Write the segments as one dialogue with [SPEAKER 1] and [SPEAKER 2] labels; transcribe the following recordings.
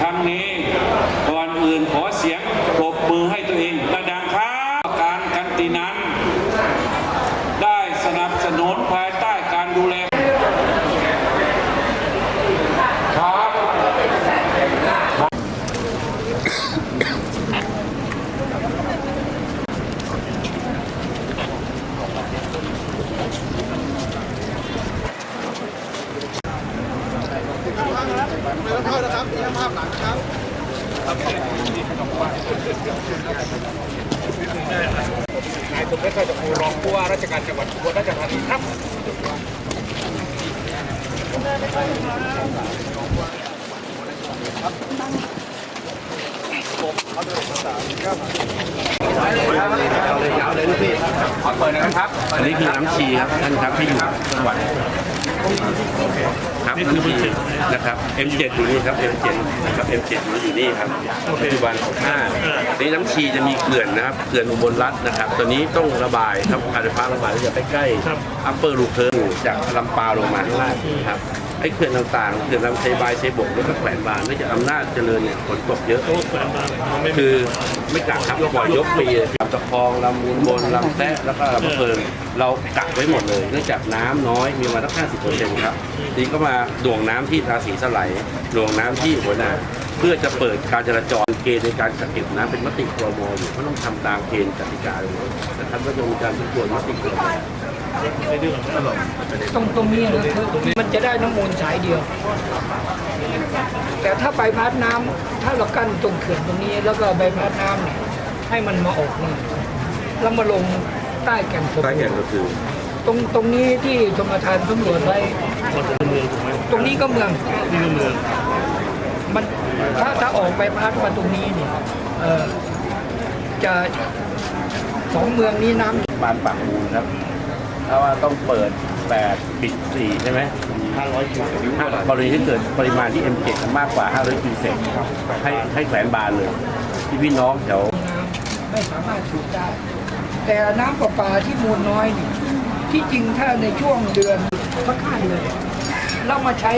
[SPEAKER 1] ครั้งนี้ ก่อนอื่นขอเสียงปรบมือให้ตัวเองระดับการกันตินั้น ได้สนับสนุนภายใต้การดูแล ครับ
[SPEAKER 2] นายสมเด็จพระเจ้าอยู่หัวรองผู้ว่าราชการจังหวัดอุบลราชธานีครับ
[SPEAKER 3] ยาวเลยลูกพี่
[SPEAKER 2] ขอเปิดนะครับ
[SPEAKER 3] อันนี้คือน้ำชีครับท่านครับที่อยู่จังหวัด ครับน้ำชีนะครับ M7 อยู่นี่ครับ M7 นะครับ M7 อยู่อยู่นี่ครับปัจจุบัน65นี่น้ำชีจะมีเขื่อนนะครับเขื่อนอุบลรัฐนะครับ ตัวนี้ต้องระบายครับการไฟฟ้าระบายจะใกล้ๆอัปเปอร์ลูเคิร์จากลำปาวลงมาข้างล่างครับไอ้เขื่อนต่างๆเขื่อนลำเซบายเซบกแล้วก็แขวนบานไม่จะอำนาจเจริญเนี่ยฝนตกเยอะคือไม่กักครับปล่อยยกปีลำตะคองลำมูลบนลำแตะแล้วก็ลำมะเพิง เรากักไว้หมดเลย เนื่องจากน้ำน้อยมีมาตั้ง50เปอร์เซ็นต์ครับทีนี้ก็มาดวงน้ำที่ราศีสไลด์ดวงน้ำที่หัวหน้า เพื่อจะเปิดการจราจรเกณฑ์ในการกักเก็บน้ำเป็นมติครมอยู่ก็ต้องทำตามเกณฑ์กติกาเลยนะครับก็จะมีการทบทวนมติครม
[SPEAKER 4] ตรงตรงนี้นะคือมันจะได้น้ำมูลสายเดียว แต่ถ้าใบพัดน้ำถ้าเรากั้นตรงเขื่อนตรงนี้ แล้วก็ใบพัดน้ำเนี่ยให้มันมาออกนี่แล้วมาลง ใต้แก่งสม
[SPEAKER 3] ใต้แก่งก็คือ
[SPEAKER 4] ตรงตรงนี้ที่ชมทานสำรวจไว้ตรงนี้ก็เมืองนี่ก็เมืองมันถ้าถ้าออกใบพัดมาตรงนี้เนี่ยเออจะสองเมืองนี้น้ำ
[SPEAKER 3] บานปากมูลครับเพราะว่าต้องเปิด8ปิด4ใช่ไหม500คิวกรณีที่เกิดปริมาณที่ M7 มากกว่า 500คิวเซกให้ให้แขวนบานเลย ที่พี่น้องแถว
[SPEAKER 4] น้ำไม่สามารถสูบได้ แต่น้ำประปาที่มูลน้อยนี่ที่จริงถ้าในช่วงเดือนพักห้าเดือนเรามาใช้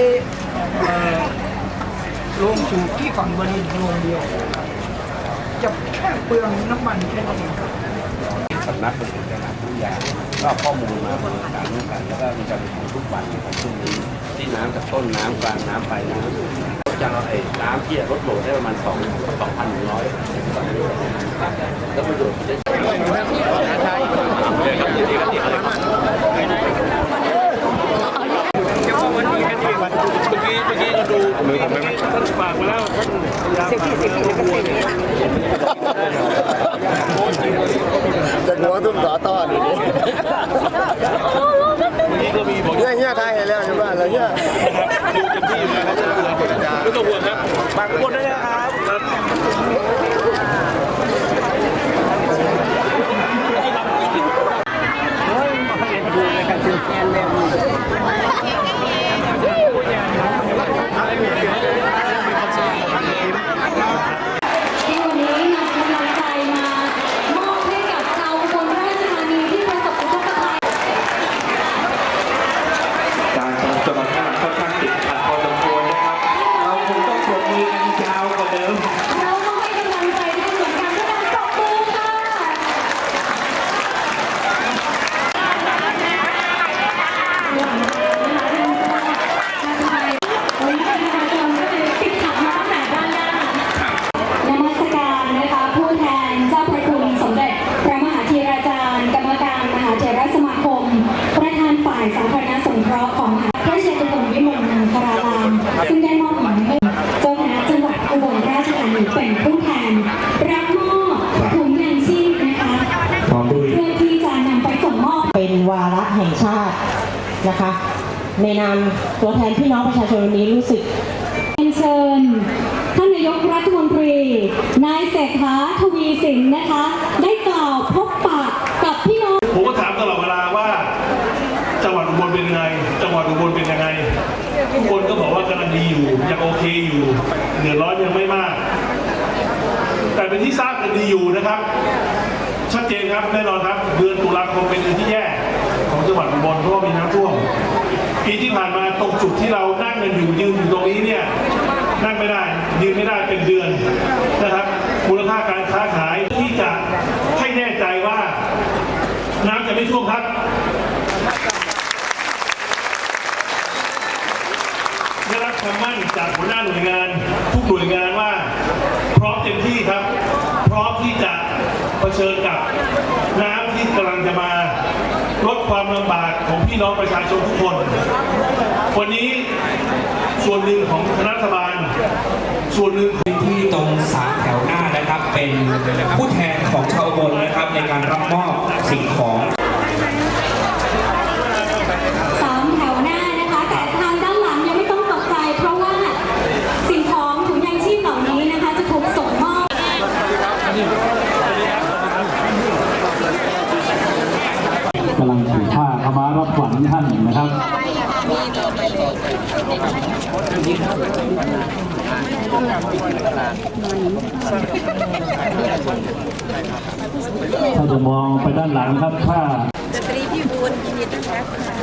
[SPEAKER 4] เอ่อโรงสูบที่ฝั่งบรินทร์โรงเดียว จะแค่เปลืองน้ำมันแค่นั้นเอง
[SPEAKER 3] สำนักบริหารจังหวัดทุกอย่างก็ข้อมูลมาบริการร่วมกันแล้วก็มีการประชุมทุกวันของช่วงนี้ที่น้ำจากต้นน้ำกลางน้ำปลายน้ำจะเอาไอ้น้ำที่ลดโหลดได้ประมาณ2 2,100แล้วประโยชน์ที่ได้
[SPEAKER 5] จากหัวตุ้มต่อต้อนอยู่นี่เนี่ยเนี่ยไทยเห็นแล้วใช่ป่ะแล้วเนี่ย
[SPEAKER 2] ไม่ต้องห่วงครับบางคนด้วยนะครับ
[SPEAKER 6] ที่วันนี้นำกำลังใจมามอบให้กับชาวอุบลราชธานีที่ประสบอุทกภัย
[SPEAKER 1] การสมรรถนะค่อนข้างติดขัดพอสมควรนะครับ เราคงต้องปรบมือกันยาวกว่าเดิม
[SPEAKER 6] เราก็ให้กำลังใจท่านเหมือนกันด้วยการปรบมือค่ะวันนี้ประชาชนก็คือติดขัดมาตั้งแต่ด้านหน้านมัสการนะคะผู้แทนเจ้าพระคุณสมเด็จพระมหาธีราจารย์ กรรมการมหาเถรสมาคม ประธานฝ่ายสาธารณสงเคราะห์ของมหาพระเชตุพนวิมลมังคลารามซึ่งได้มอบหมายให้เจ้าคณะจังหวัดอุบลราชธานีเป็นผู้แทน รับมอบถุงยางชีพนะคะเพื่อที่จะนำไปส่งมอบ
[SPEAKER 7] เป็นวาระแห่งชาติ นะคะ ในนามตัวแทนพี่น้องประชาชนวันนี้รู้สึก
[SPEAKER 6] เรียนเชิญท่านนายกรัฐมนตรี นายเศรษฐาทวีสินนะคะ ได้กล่าวพบปะกับพี่น้อง
[SPEAKER 8] ผมก็ถามตลอดเวลาว่า จังหวัดอุบลเป็นยังไง จังหวัดอุบลเป็นยังไง ทุกคนก็บอกว่ากำลังดีอยู่ ยังโอเคอยู่เดือดร้อนยังไม่มาก แต่เป็นที่ทราบกันดีอยู่นะครับ ชัดเจนครับแน่นอนครับ เดือนตุลาคมเป็นเดือนที่แย่ ของจังหวัดอุบลเพราะว่ามีน้ำท่วมปีที่ผ่านมาตรงจุดที่เรานั่งกันอยู่ยืนอยู่ตรงนี้เนี่ยนั่งไม่ได้ยืนไม่ได้เป็นเดือนนะครับมูลค่าการค้าขายที่จะให้แน่ใจว่า น้ำจะไม่ท่วมครับได้รับคำมั่นจากหัวหน้าหน่วยงาน ทุกหน่วยงานว่า พร้อมเต็มที่ครับ พร้อมที่จะเผชิญกับน้ำที่กำลังจะมา ลดความลำบากของพี่น้องประชาชนทุกคน วันนี้ส่วนหนึ่งของคณะรัฐบาล ส่วนหนึ่ง
[SPEAKER 2] ที่ตรงสามแถวหน้านะครับ เป็นผู้แทนของชาวบนนะครับในการรับมอบสิ่งของ
[SPEAKER 6] สามแถวหน้านะคะ แต่ทางด้านหลังยังไม่ต้องตกใจ เพราะว่าสิ่งของถุงยางชีพเหล่านี้นะคะ จะถูกส่งมอบ
[SPEAKER 9] ถือผ้าขมารับขวัญท่านนะครับถ้าจะมองไปด้านหลังครับผ้า
[SPEAKER 10] สตรีพี่บูนยินดีต้อนรับค่ะ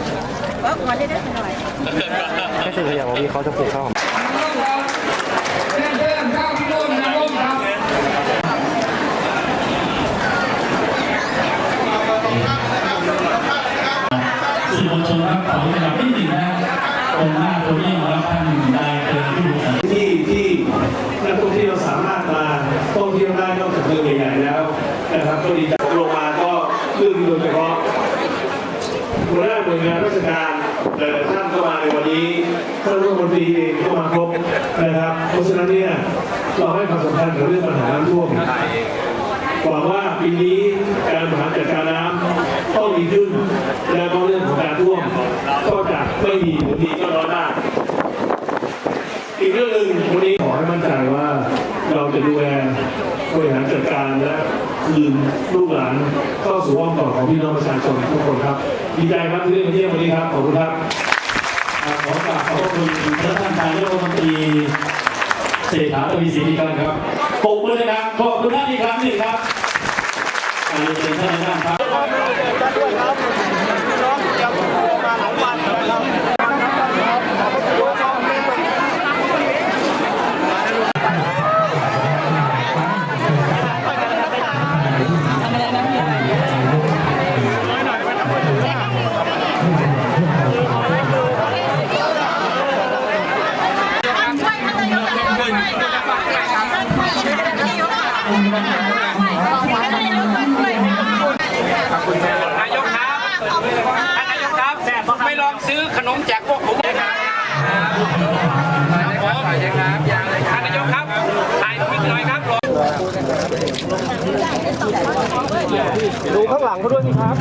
[SPEAKER 10] บอกก่อนได้ได้หน่อย
[SPEAKER 4] เชิญเชิญข้าวพี่โดนนะร่มครับ
[SPEAKER 9] สื่อมวลชนครับขอขยับนิดหนึ่งนะตรงหน้าตัวนี้ครับท่านนายเกินผู้ดูแล
[SPEAKER 8] ที่ที่นักท่องเที่ยวสามารถมาท่องเที่ยวได้นอกจากเมืองใหญ่ๆแล้วนะครับก็ดีใจลงมาก็เรื่องนี้โดยเฉพาะหัวหน้าหน่วยงานราชการหลายๆท่านก็มาในวันนี้ท่านรัฐมนตรีเองก็มาครบนะครับเพราะฉะนั้นเนี่ยเราให้ความสำคัญกับเรื่องปัญหาน้ำท่วม หวังว่าปีนี้การบริหารจัดการน้ำต้องดีขึ้นแล้วก็เรื่องของการท่วมก็จะไม่มีหรือมีก็น้อยมากอีกเรื่องหนึ่งวันนี้ขอให้มั่นใจว่าเราจะดูแลบริหารจัดการและคืนลูกหลานเข้าสู่อ้อมกอดของพี่น้องประชาชนทุกคนครับดีใจครับที่ได้มาเที่ยววันนี้ครับขอบคุณครับ
[SPEAKER 9] ขอกราบขอบคุณท่านนายกรัฐมนตรี เศรษฐาทวีสินอีกครั้งครับปกมือเลยครับขอบคุณท่านอีกครั้งหนึ่งครับอันนี้เป็นท่านนด้านครับ
[SPEAKER 2] ขนมแจกพวกผมเลยครับผมท่านนายกครับ ถ่ายตรงนี้หน่อยครับ
[SPEAKER 5] ดูข้างหลังเขาด้วยนี่ครับ